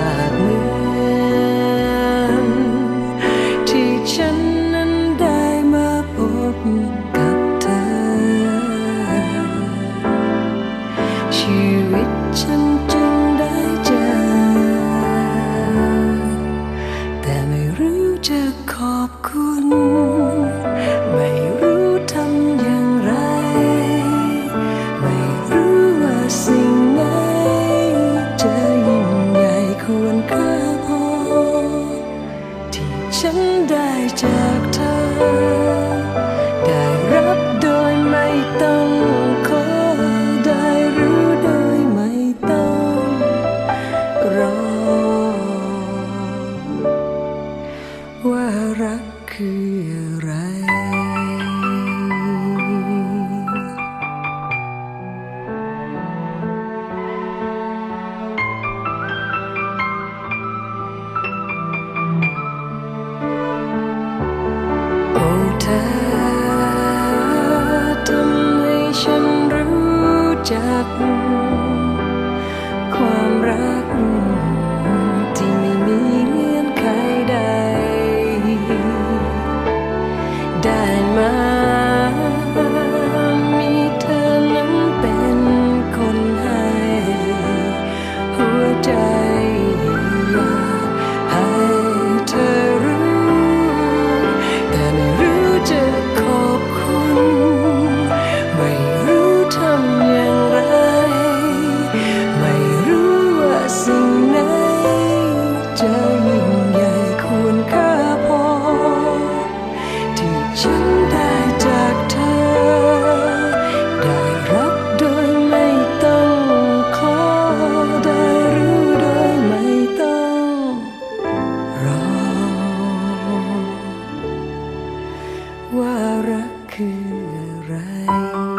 มา ฉันได้จากเธอ ได้รับโดยไม่ต้องขอ ได้รู้โดยไม่ต้องรอ ความรัก ที่ไม่มีเงื่อนไขใด ได้มา right.